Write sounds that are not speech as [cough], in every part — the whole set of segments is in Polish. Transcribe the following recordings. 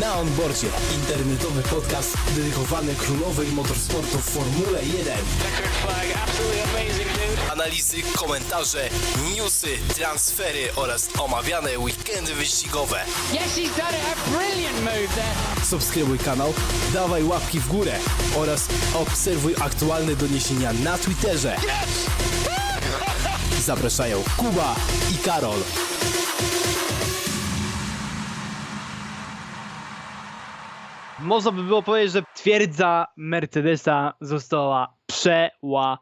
Na onboardzie internetowy podcast dedykowany królowej motorsportu w Formule 1. Checkered flag, absolutely amazing, dude. Analizy, komentarze, newsy, transfery oraz omawiane weekendy wyścigowe. Yes, he's done it. A brilliant move there. Subskrybuj kanał, dawaj łapki w górę oraz obserwuj aktualne doniesienia na Twitterze. Zapraszają Kuba i Karol. Można by było powiedzieć, że twierdza Mercedesa została przełamana.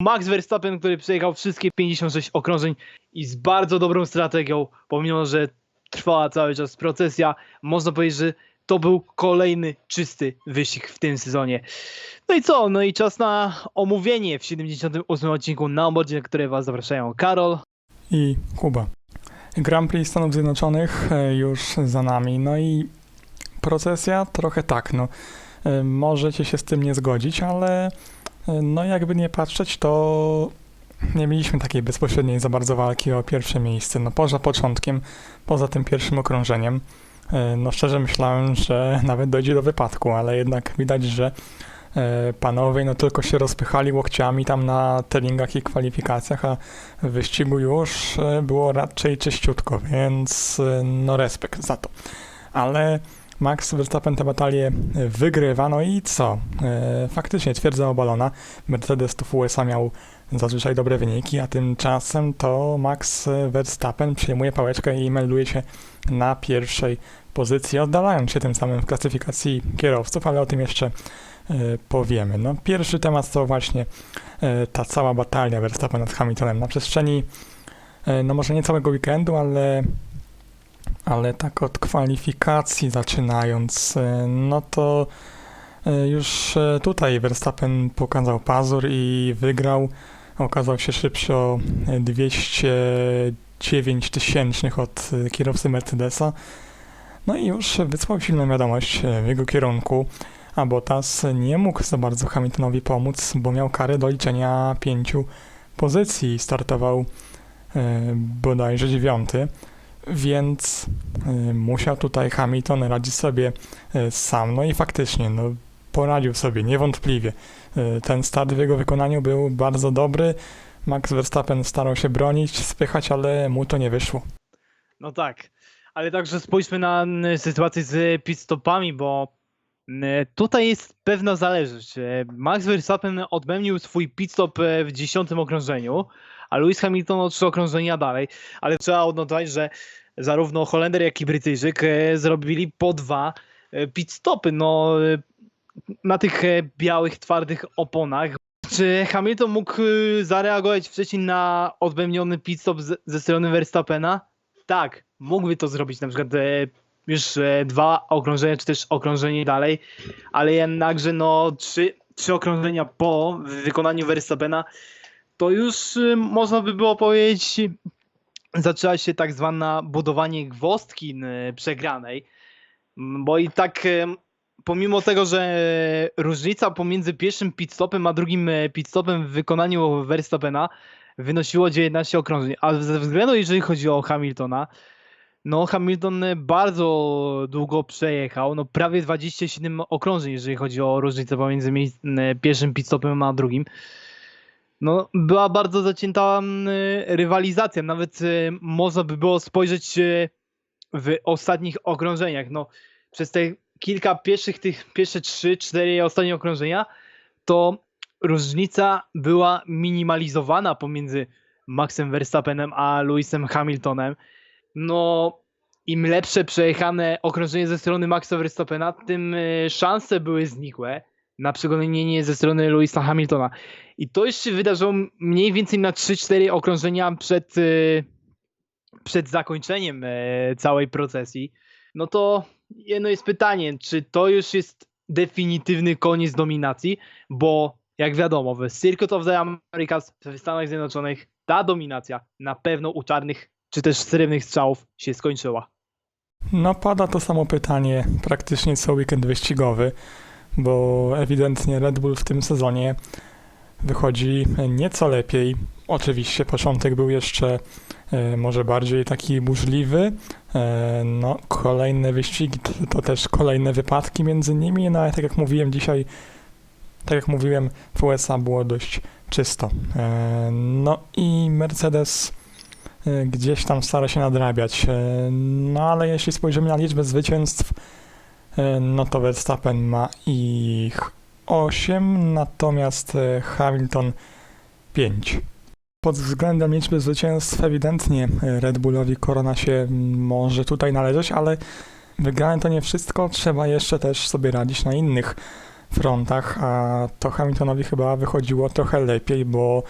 Max Verstappen, który przejechał wszystkie 56 okrążeń i z bardzo dobrą strategią, pomimo że trwała cały czas procesja, można powiedzieć, że to był kolejny czysty wyścig w tym sezonie. No i co? No i czas na omówienie w 78 odcinku na obodzie, na które Was zapraszają Karol. i Kuba. Grand Prix Stanów Zjednoczonych e, już za nami, no i procesja trochę tak, no e, możecie się z tym nie zgodzić, ale e, no jakby nie patrzeć, to nie mieliśmy takiej bezpośredniej za bardzo walki o pierwsze miejsce, no poza początkiem, poza tym pierwszym okrążeniem. E, No szczerze myślałem, że [laughs] nawet dojdzie do wypadku, ale jednak widać, że panowie no tylko się rozpychali łokciami tam na treningach i kwalifikacjach, a w wyścigu już było raczej czyściutko, więc no respekt za to. Ale Max Verstappen tę batalię wygrywa, no i co? E, Faktycznie twierdza obalona. Mercedes tu w USA miał zazwyczaj dobre wyniki, a tymczasem to Max Verstappen przyjmuje pałeczkę i melduje się na pierwszej pozycji, oddalając się tym samym w klasyfikacji kierowców, ale o tym jeszcze e, powiemy. No, pierwszy temat to właśnie e, ta cała batalia Verstappen nad Hamiltonem na przestrzeni, e, no może nie całego weekendu, ale, ale tak od kwalifikacji zaczynając, e, no to e, już e, tutaj Verstappen pokazał pazur i wygrał. Okazał się szybszy o 209 tysięcznych od kierowcy Mercedesa. No i już wysłał silną wiadomość w jego kierunku, a Bottas nie mógł za bardzo Hamiltonowi pomóc, bo miał karę do liczenia pięciu pozycji. Startował bodajże dziewiąty, więc e, musiał tutaj Hamilton radzić sobie e, sam. No i faktycznie, no, poradził sobie, niewątpliwie. E, ten start w jego wykonaniu był bardzo dobry. Max Verstappen starał się bronić, spychać, ale mu to nie wyszło. No tak, ale także spójrzmy na sytuację z pitstopami, bo n, tutaj jest pewna zależność. Max Verstappen odmębnił swój pitstop e, w dziesiątym okrążeniu, a Lewis Hamilton o trzy okrążenia dalej, ale trzeba odnotować, że zarówno Holender, jak i Brytyjczyk e, zrobili po dwa e, pitstopy, no e, na tych białych, twardych oponach. Czy Hamilton mógł zareagować wcześniej na odmębniony pitstop z, ze strony Verstappena? Tak, mógłby to zrobić na przykład już dwa okrążenia, czy też okrążenie dalej, ale jednakże no trzy, trzy okrążenia po wykonaniu Verstappena to już e, można by było powiedzieć zaczęła się tak zwana budowanie gwozdki e, przegranej, bo i tak e, pomimo tego, że różnica pomiędzy pierwszym pitstopem a drugim e, pitstopem w wykonaniu Verstappena wynosiło 19 okrążeń, a ze względu jeżeli chodzi o Hamiltona, no Hamilton bardzo długo przejechał, no prawie 27 okrążeń, jeżeli chodzi o różnicę pomiędzy pierwszym pitstopem a drugim. No, była bardzo zacięta rywalizacja, nawet e, można by było spojrzeć e, w ostatnich okrążeniach. No, przez te kilka pierwszych, tych pierwsze 3-4 ostatnie okrążenia, to różnica była minimalizowana pomiędzy Maxem Verstappenem a Lewisem Hamiltonem. No, im lepsze przejechane okrążenie ze strony Maxa Verstappena, tym e, szanse były znikłe na przegonienie ze strony Lewisa Hamiltona. I to już się wydarzyło mniej więcej na 3-4 okrążenia przed, e, przed zakończeniem e, całej procesji. No to jedno jest pytanie, czy to już jest definitywny koniec dominacji, bo jak wiadomo, w Circuit of the Americas w Stanach Zjednoczonych ta dominacja na pewno u czarnych czy też srebrnych strzałów się skończyła. No pada to samo pytanie praktycznie co weekend wyścigowy, bo ewidentnie Red Bull w tym sezonie wychodzi nieco lepiej. Oczywiście początek był jeszcze e, może bardziej taki burzliwy, E, No, kolejne wyścigi to, też kolejne wypadki między nimi, no ale tak jak mówiłem dzisiaj, tak jak mówiłem, w USA było dość czysto. E, No i Mercedes gdzieś tam stara się nadrabiać. No ale jeśli spojrzymy na liczbę zwycięstw, no to Verstappen ma ich 8, natomiast e, Hamilton 5. Pod względem liczby zwycięstw ewidentnie e, Red Bullowi korona się może tutaj należeć, ale wygrane to nie wszystko, trzeba jeszcze też sobie radzić na innych frontach, a to Hamiltonowi chyba wychodziło trochę lepiej, bo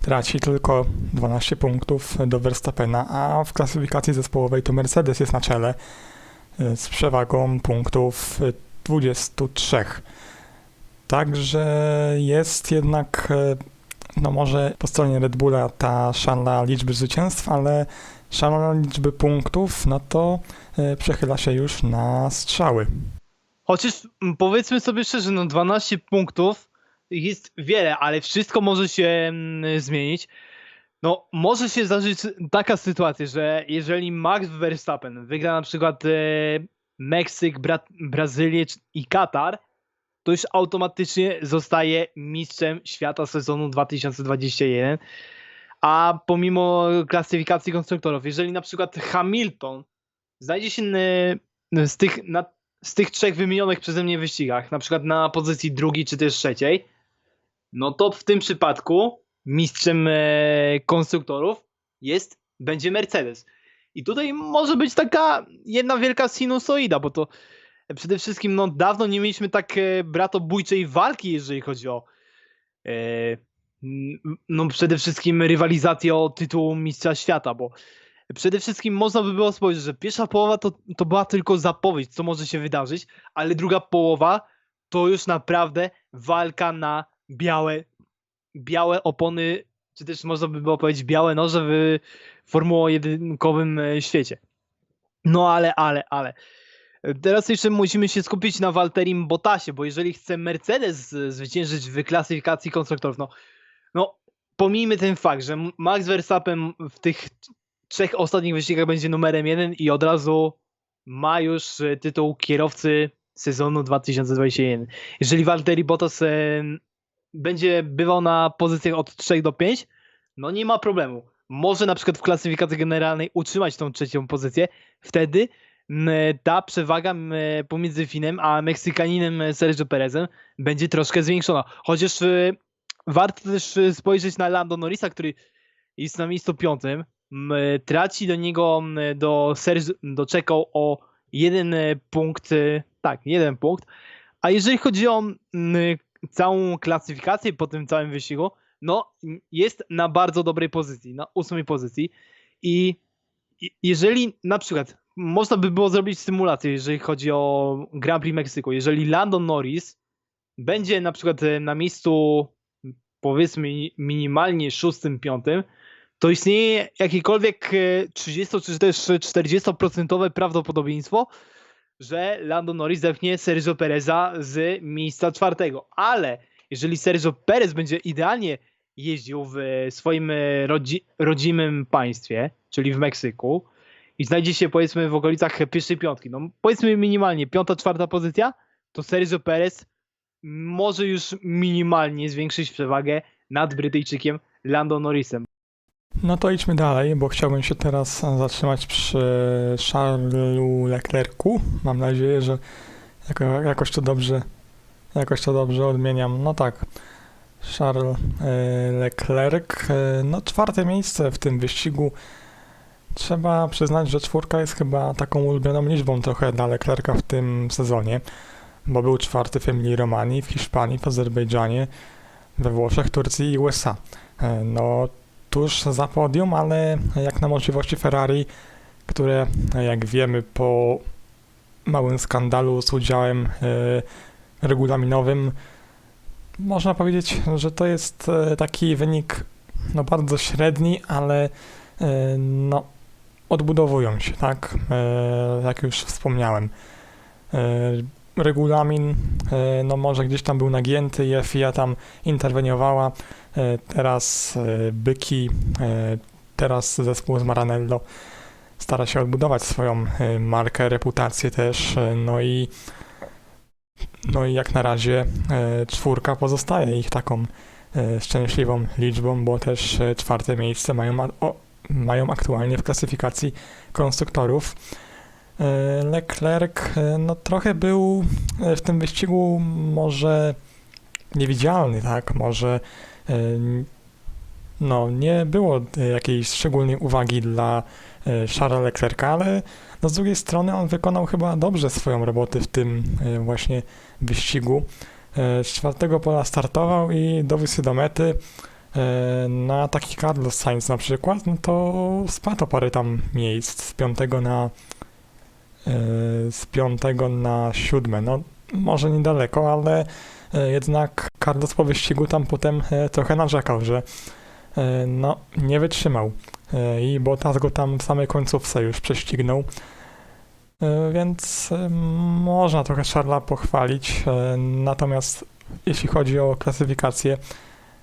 traci tylko 12 punktów do Verstappena, a w klasyfikacji zespołowej to Mercedes jest na czele e, z przewagą punktów e, 23. Także jest jednak, e, no może po stronie Red Bulla ta szala liczby zwycięstw, ale szala liczby punktów, no to e, przechyla się już na strzały. Chociaż mm, powiedzmy sobie szczerze, no 12 punktów jest wiele, ale wszystko może się mm, zmienić. No, może się zdarzyć taka sytuacja, że jeżeli Max Verstappen wygra na przykład e, Meksyk, Bra Brazylię i Katar, to już automatycznie zostaje mistrzem świata sezonu 2021. A pomimo klasyfikacji konstruktorów, jeżeli na przykład Hamilton znajdzie się e, z tych, na, z tych trzech wymienionych przeze mnie wyścigach, na przykład na pozycji drugiej czy też trzeciej, no to w tym przypadku mistrzem e, konstruktorów jest, będzie Mercedes. I tutaj może być taka jedna wielka sinusoida, bo to przede wszystkim no, dawno nie mieliśmy tak e, bratobójczej walki, jeżeli chodzi o e, no przede wszystkim rywalizację o tytuł mistrza świata, bo przede wszystkim można by było spojrzeć, że pierwsza połowa to, to była tylko zapowiedź, co może się wydarzyć, ale druga połowa to już naprawdę walka na białe, białe opony, czy też można by było powiedzieć białe noże w Formuło jedynkowym e, świecie. No ale, ale, ale. Teraz jeszcze musimy się skupić na Walterim Bottasie, bo jeżeli chce Mercedes z- zwyciężyć w klasyfikacji konstruktorów, no, no pomijmy ten fakt, że Max Verstappen w tych trzech ostatnich wyścigach będzie numerem jeden i od razu ma już e, tytuł kierowcy sezonu 2021. Jeżeli Valtteri Bottas e, będzie bywał na pozycjach od 3 do 5, no nie ma problemu. Może na przykład w klasyfikacji generalnej utrzymać tą trzecią pozycję, wtedy ta przewaga pomiędzy Finem a Meksykaninem Sergio Perezem będzie troszkę zwiększona. Chociaż e, warto też e, spojrzeć na Lando Norrisa, który jest na miejscu piątym, traci do niego, do Sergio, doczekał o jeden e, punkt, tak, jeden punkt, a jeżeli chodzi o całą klasyfikację po tym całym wyścigu, no jest na bardzo dobrej pozycji, na ósmej pozycji. I jeżeli na przykład można by było zrobić symulację, jeżeli chodzi o Grand Prix Meksyku, jeżeli Landon Norris będzie na przykład e, na miejscu powiedzmy mi- minimalnie szóstym, piątym, to istnieje jakiekolwiek e, 30 czy też 40% prawdopodobieństwo, że Lando Norris zepchnie Sergio Pereza z miejsca czwartego. Ale jeżeli Sergio Perez będzie idealnie jeździł w swoim e, rodzi rodzimym państwie, czyli w Meksyku, i znajdzie się powiedzmy w okolicach pierwszej piątki, no powiedzmy minimalnie piąta, czwarta pozycja, to Sergio Perez może już minimalnie zwiększyć przewagę nad Brytyjczykiem Lando Norrisem. No to idźmy dalej, bo chciałbym się teraz zatrzymać przy Charlesu Leclercu. Mam nadzieję, że jako, jakoś to dobrze jakoś to dobrze odmieniam. No tak. Charles e, Leclerc, e, no czwarte miejsce w tym wyścigu. Trzeba przyznać, że czwórka jest chyba taką ulubioną liczbą trochę dla Leclerca w tym sezonie, bo był czwarty w Emilii Romanii, w Hiszpanii, w Azerbejdżanie, we Włoszech, Turcji i USA. E, No tuż za podium, ale jak na możliwości Ferrari, które jak wiemy po małym skandalu z udziałem e, regulaminowym, można powiedzieć, że to jest e, taki wynik no, bardzo średni, ale e, no, odbudowują się, tak? Jak już wspomniałem. Regulamin e, no może gdzieś tam był nagięty FIA tam interweniowała. E, Teraz e, Byki, teraz zespół z Maranello stara się odbudować swoją markę, reputację też, no i no i jak na razie czwórka pozostaje ich taką szczęśliwą liczbą, bo też czwarte miejsce mają, o, mają aktualnie w klasyfikacji konstruktorów. E, Leclerc e, no, trochę był e, w tym wyścigu może niewidzialny, tak? Może no, nie było jakiejś szczególnej uwagi dla Charlesa Leclerca, ale no, z drugiej strony on wykonał chyba dobrze swoją robotę w tym właśnie wyścigu. Z czwartego pola startował i dowiózł się do mety. Na taki Carlos Sainz na przykład, no to spadł parę tam miejsc z piątego na z piątego na siódme. No może niedaleko, ale e, jednak Carlos po wyścigu tam potem e, trochę narzekał, że e, no nie wytrzymał E, i Bottas go tam w samej końcówce już prześcignął. E, Więc e, można trochę Charlesa pochwalić. e, Natomiast jeśli chodzi o klasyfikację,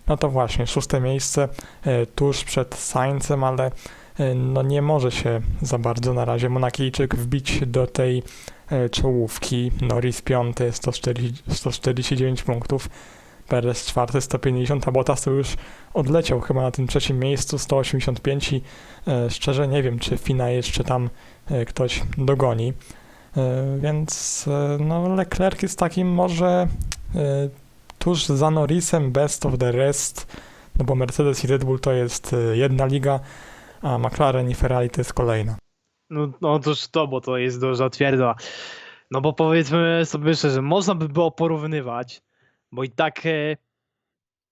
no to właśnie szóste miejsce e, tuż przed Saincem, ale e, no nie może się za bardzo na razie Monakijczyk wbić do tej e, czołówki. Norris piąty, 140, 149 punktów. Perez czwarty, 150, a Bottas to już odleciał chyba na tym trzecim miejscu, 185 i e, szczerze nie wiem, czy Fina jeszcze tam e, ktoś dogoni. E, Więc e, no, Leclerc jest takim może e, tuż za Norrisem best of the rest, no bo Mercedes i Red Bull to jest e, jedna liga, a McLaren i Ferrari to jest kolejna. No, no otóż to, bo to jest duża twierdza. No bo powiedzmy sobie szczerze, można by było porównywać, bo i tak, e,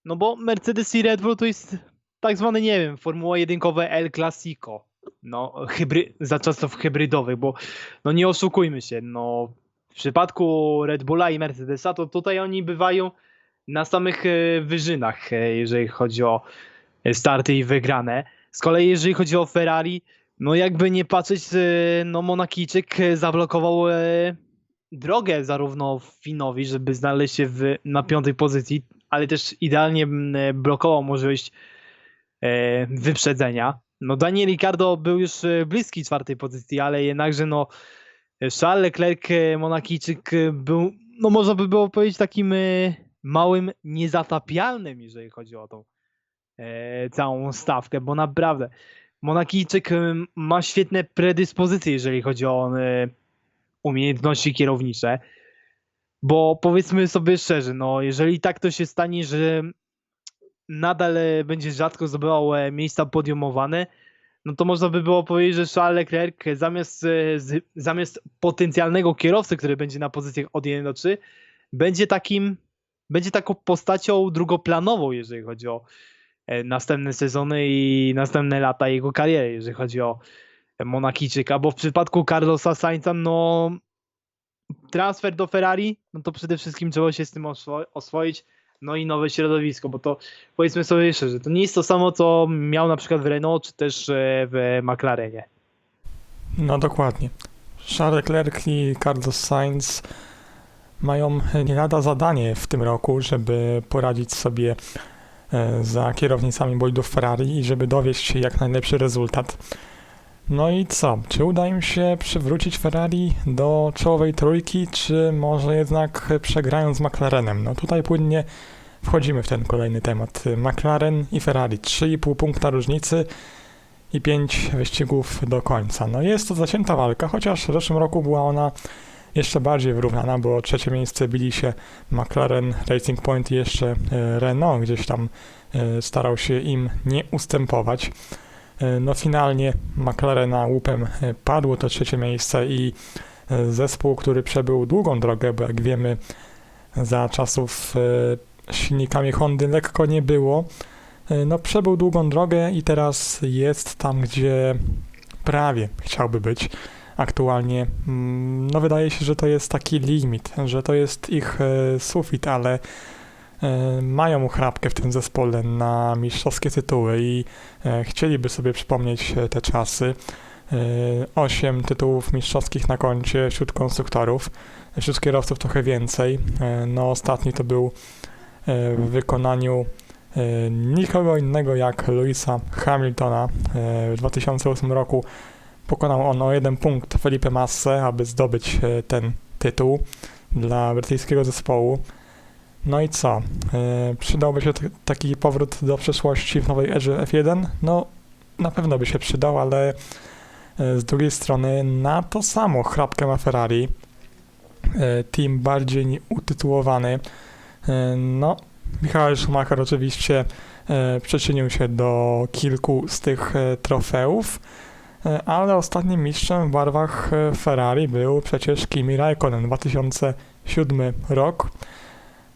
no bo Mercedes i Red Bull to jest tak zwane, nie wiem, Formuła jedynkowe El Clasico. No, hybry, za czasów hybrydowych, bo no nie oszukujmy się, no w przypadku Red Bulla i Mercedesa to tutaj oni bywają na samych e, wyżynach, e, jeżeli chodzi o starty i wygrane. Z kolei jeżeli chodzi o Ferrari, no jakby nie patrzeć, e, no Monakijczyk e, zablokował e, drogę zarówno Finowi, żeby znaleźć się w, na piątej pozycji, ale też idealnie blokował możliwość wyprzedzenia. No Daniel Ricciardo był już bliski czwartej pozycji, ale jednakże no Charles Leclerc, Monakijczyk był, no można by było powiedzieć takim małym niezatapialnym, jeżeli chodzi o tą całą stawkę, bo naprawdę Monakijczyk e, ma świetne predyspozycje, jeżeli chodzi o e, umiejętności kierownicze. Bo powiedzmy sobie szczerze, no jeżeli tak to się stanie, że nadal e, będzie rzadko zdobywał e, miejsca podiumowane, no to można by było powiedzieć, że Charles Leclerc zamiast, e, zamiast potencjalnego kierowcy, który będzie na pozycjach od 1 do 3, będzie takim, będzie taką postacią drugoplanową, jeżeli chodzi o e, następne sezony i następne lata jego kariery, jeżeli chodzi o Monakijczyka, bo w przypadku Carlosa Sainza, no transfer do Ferrari, no to przede wszystkim trzeba się z tym oswo- oswoić, no i nowe środowisko, bo to powiedzmy sobie szczerze, to nie jest to samo, co miał na przykład w Renault, czy też e, w McLarenie. No dokładnie. Charles Leclerc i Carlos Sainz mają nie lada zadanie w tym roku, żeby poradzić sobie e, za kierownicami bolidów Ferrari i żeby dowieść jak najlepszy rezultat. No i co? Czy uda im się przywrócić Ferrari do czołowej trójki, czy może jednak przegrają z McLarenem? No tutaj płynnie wchodzimy w ten kolejny temat. McLaren i Ferrari, 3,5 punkta różnicy i 5 wyścigów do końca. No jest to zacięta walka, chociaż w zeszłym roku była ona jeszcze bardziej wyrównana, bo trzecie miejsce bili się McLaren, Racing Point i jeszcze e, Renault. Gdzieś tam e, starał się im nie ustępować. E, No finalnie McLarena łupem padło to trzecie miejsce i zespół, który przebył długą drogę, bo jak wiemy za czasów silnikami Hondy lekko nie było, no przebył długą drogę i teraz jest tam, gdzie prawie chciałby być aktualnie. Mm, No wydaje się, że to jest taki limit, że to jest ich e, sufit, ale e, mają chrapkę w tym zespole na mistrzowskie tytuły i e, chcieliby sobie przypomnieć te czasy. E, Osiem tytułów mistrzowskich na koncie wśród konstruktorów, wśród kierowców trochę więcej. No ostatni to był w wykonaniu nikogo innego jak Louisa Hamiltona w 2008 roku pokonał on o jeden punkt Felipe Massę, aby zdobyć e, ten tytuł dla brytyjskiego zespołu. No i co? E, Przydałby się taki powrót do przeszłości w nowej erze F1? No, na pewno by się przydał, ale e, z drugiej strony na to samo chrapkę ma Ferrari. Team bardziej utytułowany. No, Michael Schumacher oczywiście przyczynił się do kilku z tych trofeów, ale ostatnim mistrzem w barwach e, Ferrari był przecież Kimi Raikkonen 2007 rok.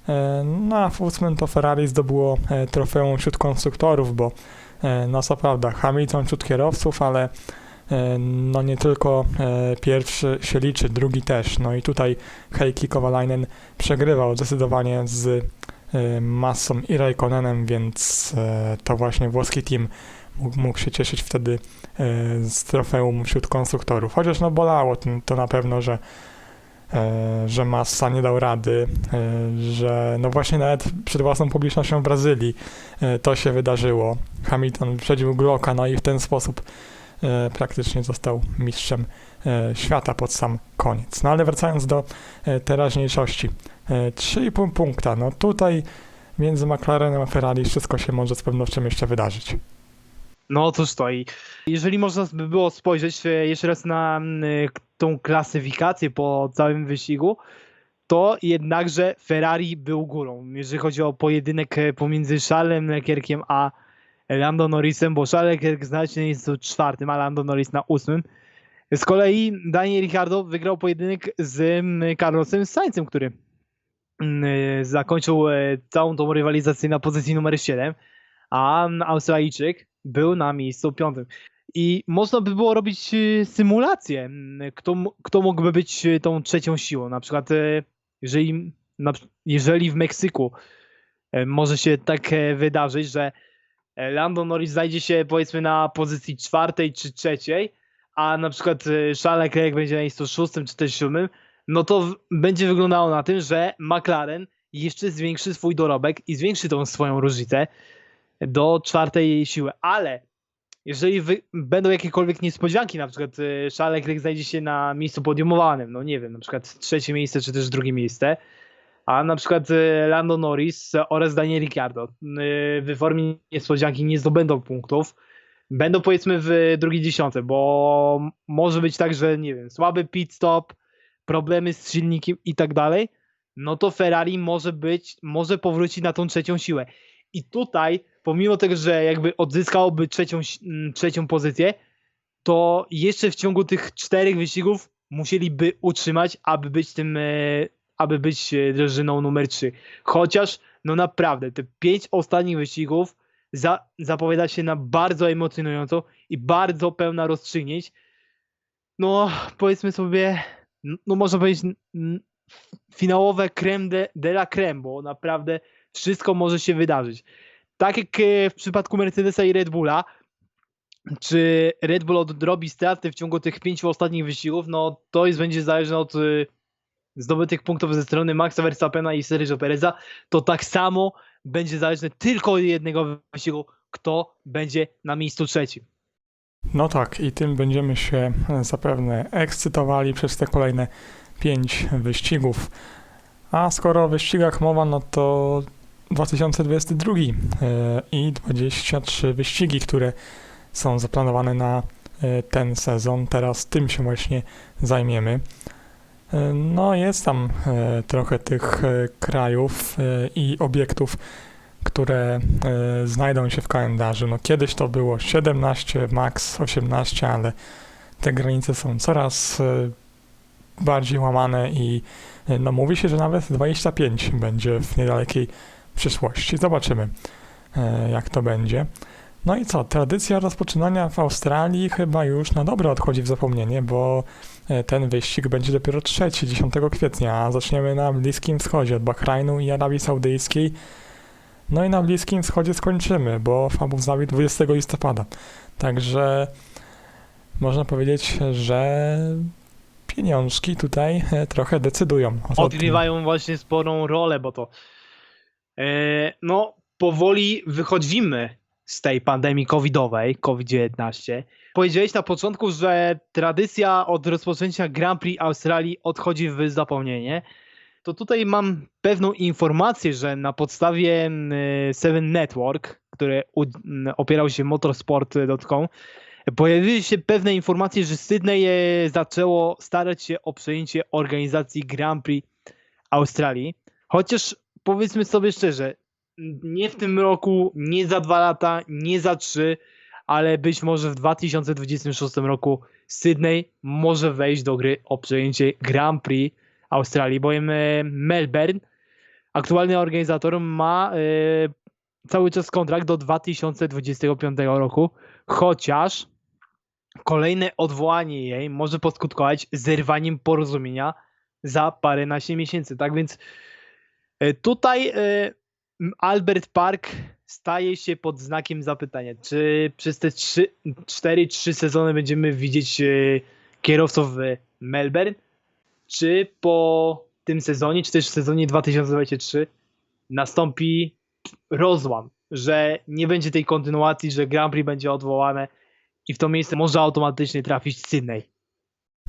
E, No a w ósmym to Ferrari zdobyło e, trofeum wśród konstruktorów, bo e, no co prawda Hamilton wśród kierowców, ale e, no nie tylko e, pierwszy się liczy, drugi też. No i tutaj Heikki Kovalainen przegrywał zdecydowanie z e, Massą i Raikkonenem, więc e, to właśnie włoski team mógł, się cieszyć wtedy e, z trofeum wśród konstruktorów. Chociaż no bolało to, na pewno, że e, że Massa nie dał rady, e, że no właśnie nawet przed własną publicznością w Brazylii to się wydarzyło. Hamilton wyprzedził Glocka, no i w ten sposób praktycznie został mistrzem świata pod sam koniec. No ale wracając do teraźniejszości. E, 3,5 punkta, no tutaj między McLarenem a Ferrari wszystko się może z pewnością jeszcze wydarzyć. No cóż to i jeżeli można by było spojrzeć e, jeszcze raz na mm, k- tą klasyfikację po całym wyścigu, to jednakże Ferrari był górą, jeżeli chodzi o pojedynek e, pomiędzy Charlesem Leclerciem a Lando Norrisem, bo Charles Leclerc znacznie jest czwartym, a Lando Norris na ósmym. Z kolei Daniel Ricciardo wygrał pojedynek z mm, Carlosem Sainzem, który mm, e, zakończył e, całą tą rywalizację na pozycji numer 7, a Australijczyk był na miejscu piątym. I można by było robić e, symulację, kto, kto mógłby być e, tą trzecią siłą. Na przykład, e, jeżeli, jeżeli w Meksyku e, może się tak e, wydarzyć, że e, Lando Norris znajdzie się powiedzmy na pozycji czwartej czy trzeciej, a na przykład Charles Leclerc będzie na miejscu szóstym czy też siódmym, no to będzie wyglądało na tym, że McLaren jeszcze zwiększy swój dorobek i zwiększy tą swoją różnicę do czwartej siły, ale jeżeli wy, będą jakiekolwiek niespodzianki, na przykład Charles Leclerc znajdzie się na miejscu podiumowanym, no nie wiem, na przykład trzecie miejsce czy też drugie miejsce, a na przykład e, Lando Norris oraz Daniel Ricciardo e, w formie niespodzianki nie zdobędą punktów, będą powiedzmy w drugiej dziesiątce, bo może być tak, że nie wiem, słaby pit stop, problemy z silnikiem i tak dalej, no to Ferrari może być, może powrócić na tą trzecią siłę. I tutaj, pomimo tego, że jakby odzyskałoby trzecią, si- m, trzecią pozycję, to jeszcze w ciągu tych czterech wyścigów musieliby utrzymać, aby być tym, e, aby być e, drużyną numer 3. Chociaż, no naprawdę, te pięć ostatnich wyścigów za, zapowiada się na bardzo emocjonująco i bardzo pełna rozstrzygnięć. No, powiedzmy sobie, no można powiedzieć, finałowe creme de, de la creme, bo naprawdę wszystko może się wydarzyć. Tak jak e, w przypadku Mercedesa i Red Bulla, czy Red Bull odrobi straty w ciągu tych pięciu ostatnich wyścigów, no to jest będzie zależne od y, zdobytych punktów ze strony Maxa Verstappena i Sergio Pereza, to tak samo będzie zależne tylko od jednego wyścigu, kto będzie na miejscu trzecim. No tak, i tym będziemy się e, zapewne ekscytowali przez te kolejne pięć wyścigów. A skoro o wyścigach mowa, no to 2022 e, i 23 wyścigi, które są zaplanowane na e, ten sezon. Teraz tym się właśnie zajmiemy. E, No, jest tam trochę tych krajów i obiektów, które znajdą się w kalendarzu. No, kiedyś to było 17, max 18, ale te granice są coraz bardziej łamane i no, mówi się, że nawet 25 będzie w niedalekiej przyszłości. Zobaczymy, e, jak to będzie. No i co? Tradycja rozpoczynania w Australii chyba już na dobre odchodzi w zapomnienie, bo e, ten wyścig będzie dopiero trzeci, 10 kwietnia, a zaczniemy na Bliskim Wschodzie od Bahrajnu i Arabii Saudyjskiej. No i na Bliskim Wschodzie skończymy, bo w Abu Zabi 20 listopada. Także można powiedzieć, że pieniążki tutaj e, trochę decydują. Odgrywają właśnie sporą rolę, bo to no powoli wychodzimy z tej pandemii covidowej, COVID-19. Powiedziałeś na początku, że tradycja od rozpoczęcia Grand Prix Australii odchodzi w zapomnienie. To tutaj mam pewną informację, że na podstawie mm, Seven Network, który opierał się motorsport.com, pojawiły się pewne informacje, że Sydney e, zaczęło starać się o przejęcie organizacji Grand Prix Australii. Chociaż powiedzmy sobie szczerze, nie w tym roku, nie za dwa lata, nie za trzy, ale być może w 2026 roku Sydney może wejść do gry o przejęcie Grand Prix Australii, bowiem e, Melbourne, aktualny organizator, ma e, cały czas kontrakt do 2025 roku, chociaż kolejne odwołanie jej może poskutkować zerwaniem porozumienia za paręnaście miesięcy. Tak więc tutaj e, Albert Park staje się pod znakiem zapytania, czy przez te 4-3 sezony będziemy widzieć e, kierowców w Melbourne, czy po tym sezonie, czy też w sezonie 2023 nastąpi rozłam, że nie będzie tej kontynuacji, że Grand Prix będzie odwołane i w to miejsce może automatycznie trafić Sydney.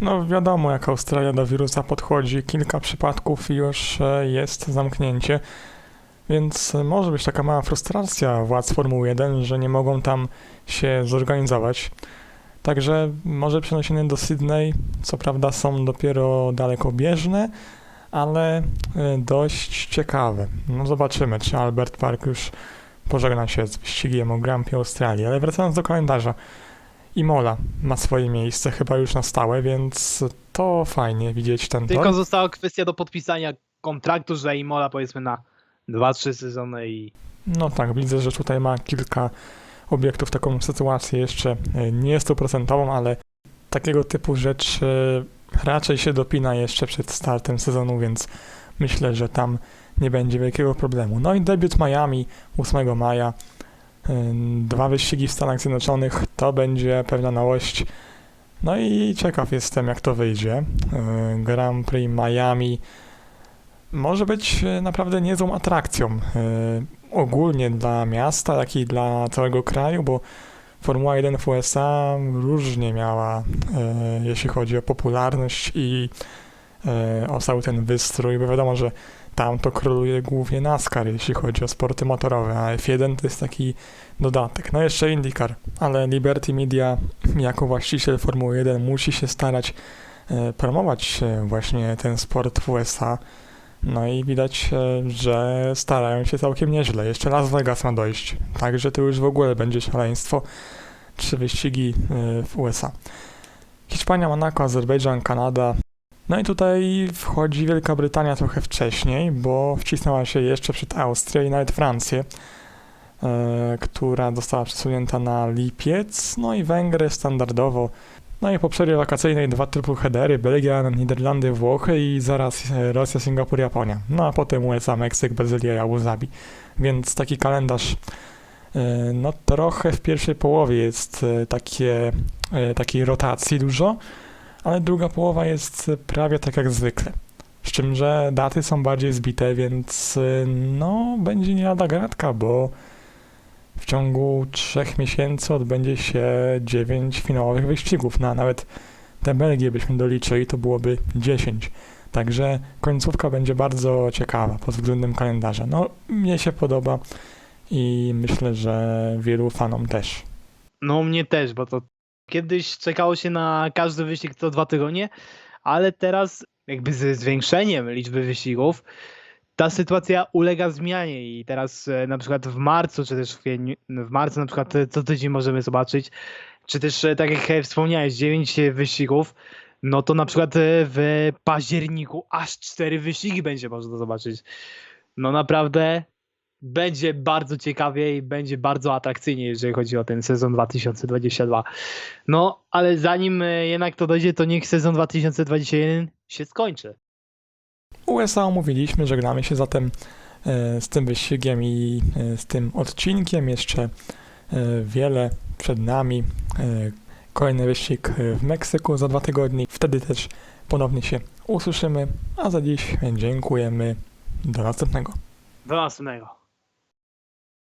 No wiadomo, jak Australia do wirusa podchodzi, kilka przypadków już e, jest zamknięcie, więc e, może być taka mała frustracja władz Formuły 1, że nie mogą tam się zorganizować. Także może przeniesienie do Sydney, co prawda są dopiero dalekobieżne, ale e, dość ciekawe. No zobaczymy, czy Albert Park już pożegna się z wyścigiem o Grand Prix Australii. Ale wracając do kalendarza, Imola ma swoje miejsce chyba już na stałe, więc to fajnie widzieć ten Tylko tor. została kwestia do podpisania kontraktu, że Imola powiedzmy na 2-3 sezony i No tak, widzę, że tutaj ma kilka obiektów taką sytuację jeszcze e, nie stuprocentową, ale takiego typu rzecz raczej się dopina jeszcze przed startem sezonu, więc myślę, że tam nie będzie wielkiego problemu. No i debiut Miami 8 maja. Dwa wyścigi w Stanach Zjednoczonych to będzie pewna nowość. No i ciekaw jestem, jak to wyjdzie. E, Grand Prix Miami może być e, naprawdę niezłą atrakcją. e, Ogólnie dla miasta, jak i dla całego kraju, bo Formuła 1 w USA różnie miała, jeśli chodzi o popularność i o cały ten wystrój, bo wiadomo, że tam to króluje głównie NASCAR, jeśli chodzi o sporty motorowe, a F1 to jest taki dodatek. No jeszcze IndyCar, ale Liberty Media jako właściciel Formuły 1 musi się starać e, promować e, właśnie ten sport w USA. No i widać, e, że starają się całkiem nieźle. Jeszcze Las Vegas ma dojść, także to już w ogóle będzie szaleństwo. Trzy wyścigi w USA. Hiszpania, Monako, Azerbejdżan, Kanada. No i tutaj wchodzi Wielka Brytania trochę wcześniej, bo wcisnęła się jeszcze przed Austrią i nawet Francję, e, która została przesunięta na lipiec. No i Węgry standardowo. No i po przerwie wakacyjnej dwa triple headery, Belgia, Niderlandy, Włochy i zaraz e, Rosja, Singapur, Japonia. No a potem USA, Meksyk, Brazylia i Abu Zabi. Więc taki kalendarz e, no trochę w pierwszej połowie jest takie, takiej rotacji dużo, ale druga połowa jest prawie tak jak zwykle. Z czym, że daty są bardziej zbite, więc no będzie nie lada gratka, bo w ciągu trzech miesięcy odbędzie się dziewięć finałowych wyścigów. No, a nawet tę Belgię byśmy doliczyli, to byłoby 10. Także końcówka będzie bardzo ciekawa pod względem kalendarza. No, mnie się podoba i myślę, że wielu fanom też. No mnie też, bo to kiedyś czekało się na każdy wyścig co dwa tygodnie, ale teraz jakby ze zwiększeniem liczby wyścigów ta sytuacja ulega zmianie i teraz e, na przykład w marcu, czy też w, w marcu na przykład e, co tydzień możemy zobaczyć, czy też e, tak jak wspomniałeś, 9 wyścigów, no to na przykład w październiku aż cztery wyścigi będzie można zobaczyć. No naprawdę będzie bardzo ciekawie i będzie bardzo atrakcyjnie, jeżeli chodzi o ten sezon 2022. No, ale zanim e, jednak to dojdzie, to niech sezon 2021 się skończy. USA omówiliśmy, żegnamy się zatem e, z tym wyścigiem i e, z tym odcinkiem. Jeszcze wiele przed nami. Kolejny wyścig w Meksyku za dwa tygodnie. Wtedy też ponownie się usłyszymy. A za dziś dziękujemy. Do następnego. Do następnego.